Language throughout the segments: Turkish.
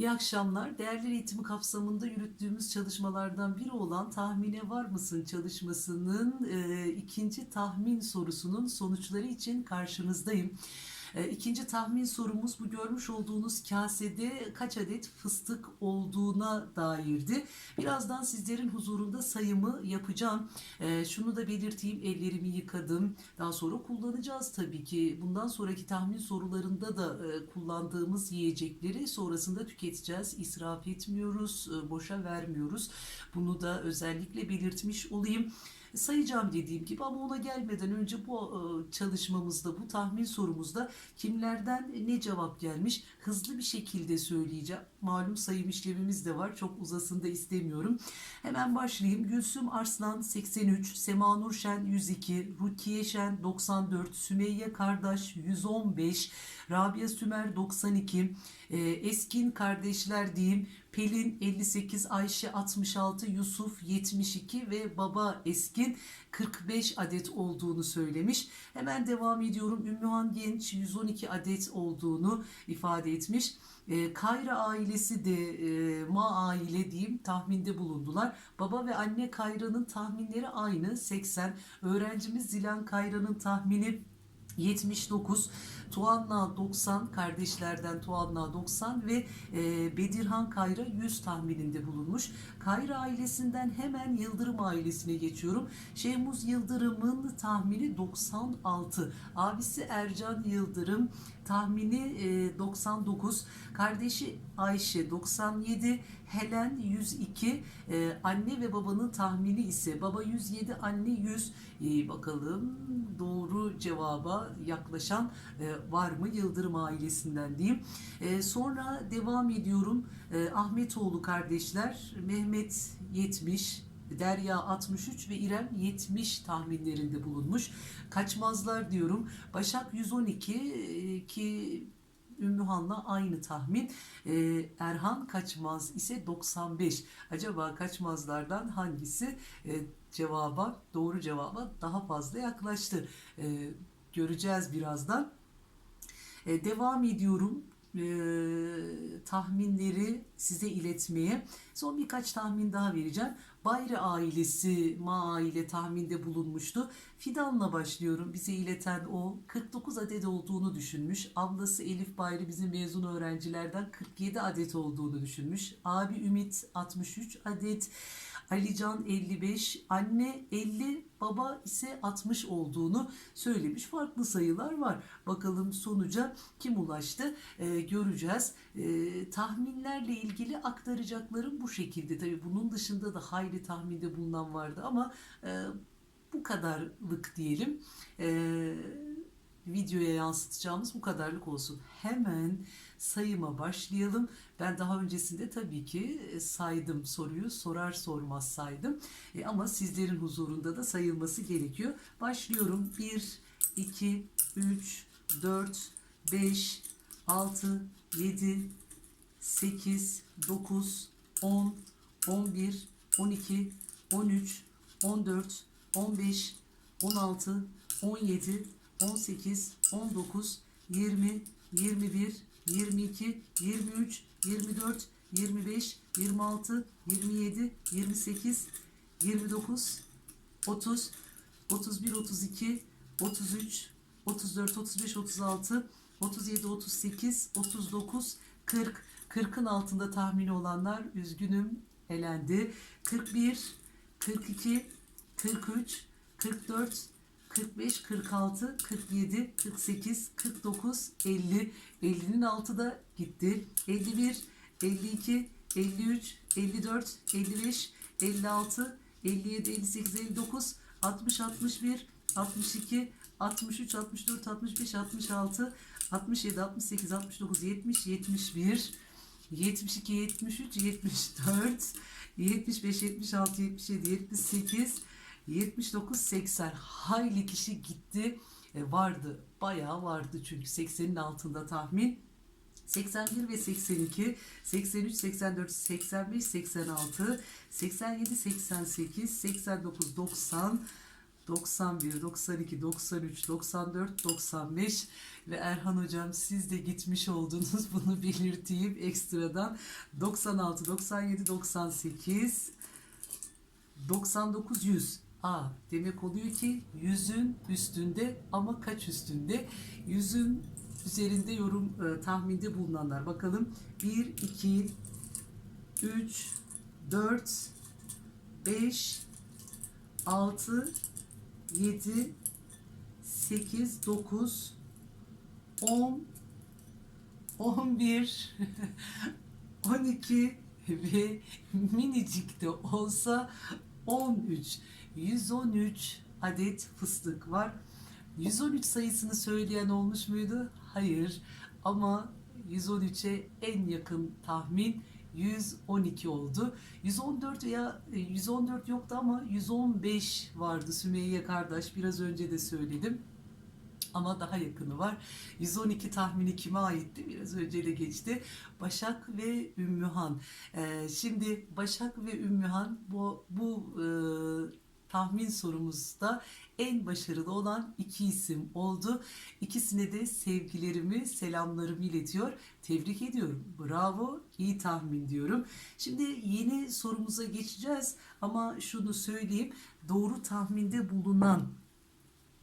İyi akşamlar. Değerler eğitimi kapsamında yürüttüğümüz çalışmalardan biri olan tahmine var mısın çalışmasının e, ikinci tahmin sorusunun sonuçları için karşınızdayım. E, ikinci tahmin sorumuz bu görmüş olduğunuz kasede kaç adet fıstık olduğuna dairdi. Birazdan sizlerin huzurunda sayımı yapacağım. E, şunu da belirteyim ellerimi yıkadım. Daha sonra kullanacağız tabii ki. Bundan sonraki tahmin sorularında da e, kullandığımız yiyecekleri sonrasında tüketeceğiz. İsraf etmiyoruz, boşa vermiyoruz. Bunu da özellikle belirtmiş olayım. Sayacağım dediğim gibi ama ona gelmeden önce bu e, çalışmamızda, bu tahmin sorumuzda kimlerden ne cevap gelmiş hızlı bir şekilde söyleyeceğim. Malum sayım işlemimiz de var. Çok uzasını da istemiyorum. Hemen başlayayım. Gülsüm Arslan 83, Sema Nur Şen 102, Rukiye Şen 94, Sümeyye Kardeş 115, Rabia Sümer 92, e, Eskin kardeşler diyeyim Pelin 58, Ayşe 66, Yusuf 72 ve baba Eskin 45 adet olduğunu söylemiş. Hemen devam ediyorum. Ümmühan Genç 112 adet olduğunu ifade etmiş. E, Kayra ailesi de e, Ma aile diyeyim tahminde bulundular. Baba ve anne Kayra'nın tahminleri aynı 80. Öğrencimiz Zilan Kayra'nın tahmini 79, Tuanna 90, kardeşlerden Tuanna 90 ve e, Bedirhan Kayra 100 tahmininde bulunmuş. Kayra ailesinden hemen Yıldırım ailesine geçiyorum. Şehmuz Yıldırım'ın tahmini 96, abisi Ercan Yıldırım tahmini e, 99, kardeşi Ayşe 97, Helen 102, e, anne ve babanın tahmini ise baba 107, anne 100. İyi bakalım doğru cevaba yaklaşan e, var mı Yıldırım ailesinden diyeyim. E, sonra devam ediyorum. E, Ahmetoğlu kardeşler Mehmet 70, Derya 63 ve İrem 70 tahminlerinde bulunmuş. Kaçmazlar diyorum. Başak 112 e, ki Ümmühan'la aynı tahmin. Ee, Erhan Kaçmaz ise 95. Acaba kaçmazlardan hangisi e, cevaba, doğru cevaba daha fazla yaklaştı? Ee, göreceğiz birazdan. Ee, devam ediyorum e, tahminleri size iletmeye. Son birkaç tahmin daha vereceğim. Bayra ailesi Ma aile tahminde bulunmuştu. Fidan'la başlıyorum. Bize ileten o 49 adet olduğunu düşünmüş. Ablası Elif Bayri bizim mezun öğrencilerden 47 adet olduğunu düşünmüş. Abi Ümit 63 adet. Alican 55, anne 50, baba ise 60 olduğunu söylemiş. Farklı sayılar var. Bakalım sonuca kim ulaştı Ee, göreceğiz. Ee, tahminlerle ilgili aktaracaklarım bu şekilde. Tabii bunun dışında da hayli tahminde bulunan vardı ama e, bu kadarlık diyelim. Ee, videoya yansıtacağımız bu kadarlık olsun. Hemen sayıma başlayalım. Ben daha öncesinde tabii ki e, saydım soruyu sorar sormaz saydım. E, ama sizlerin huzurunda da sayılması gerekiyor. Başlıyorum. 1, 2, 3, 4, 5, 6, 7, 8, 9, 10, 11, 12, 13, 14, 15, 16, 17, 18, 19, 20, 21, 22, 23, 24, 25, 26, 27, 28, 29, 30, 31, 32, 33, 34, 35, 36, 37, 38, 39, 40. 40'ın altında tahmini olanlar üzgünüm elendi. 41, 42, 43, 44, 45, 46, 47, 48, 49, 50. 50'nin altı da gitti. 51, 52, 53, 54, 55, 56, 57, 58, 59, 60, 61, 62, 63, 64, 65, 66, 67, 68, 69, 70, 71, 72, 73, 74, 75, 76, 77, 78, 79, 80 hayli kişi gitti. E, vardı. Bayağı vardı çünkü 80'in altında tahmin. 81 ve 82, 83, 84, 85, 86, 87, 88, 89, 90, 91, 92, 93, 94, 95 ve Erhan hocam siz de gitmiş oldunuz bunu belirteyim ekstradan 96, 97, 98 99 100. Aa, demek oluyor ki yüzün üstünde ama kaç üstünde? Yüzün üzerinde yorum e, tahminde bulunanlar. Bakalım 1, 2, 3, 4, 5, 6, 7, 8, 9, 10, 11, 12 ve minicik de olsa 13. 113 adet fıstık var. 113 sayısını söyleyen olmuş muydu? Hayır. Ama 113'e en yakın tahmin 112 oldu. 114 veya 114 yoktu ama 115 vardı Sümeyye kardeş. Biraz önce de söyledim. Ama daha yakını var. 112 tahmini kime aitti? Biraz önce de geçti. Başak ve Ümmühan. Ee, şimdi Başak ve Ümmühan bu, bu e, tahmin sorumuzda en başarılı olan iki isim oldu. İkisine de sevgilerimi, selamlarımı iletiyor. Tebrik ediyorum. Bravo, iyi tahmin diyorum. Şimdi yeni sorumuza geçeceğiz ama şunu söyleyeyim. Doğru tahminde bulunan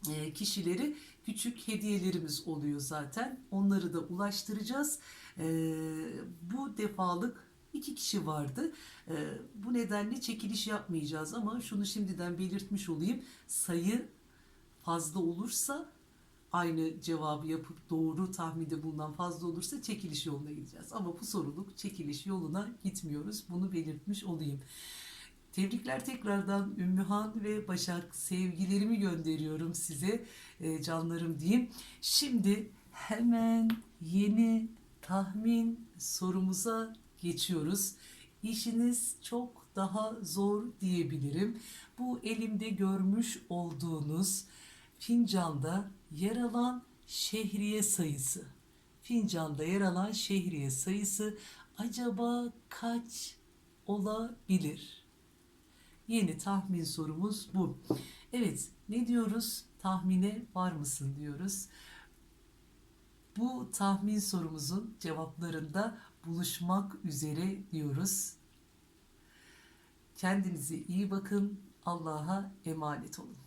e, kişileri küçük hediyelerimiz oluyor zaten. Onları da ulaştıracağız. E, bu defalık iki kişi vardı. E, bu nedenle çekiliş yapmayacağız ama şunu şimdiden belirtmiş olayım. Sayı fazla olursa aynı cevabı yapıp doğru tahminde bulunan fazla olursa çekiliş yoluna gideceğiz. Ama bu soruluk çekiliş yoluna gitmiyoruz. Bunu belirtmiş olayım. Tebrikler tekrardan Ümmühan ve Başak sevgilerimi gönderiyorum size e, canlarım diyeyim. Şimdi hemen yeni tahmin sorumuza geçiyoruz. İşiniz çok daha zor diyebilirim. Bu elimde görmüş olduğunuz fincanda yer alan şehriye sayısı. Fincanda yer alan şehriye sayısı acaba kaç olabilir? Yeni tahmin sorumuz bu. Evet, ne diyoruz? Tahmine var mısın diyoruz. Bu tahmin sorumuzun cevaplarında buluşmak üzere diyoruz. Kendinize iyi bakın. Allah'a emanet olun.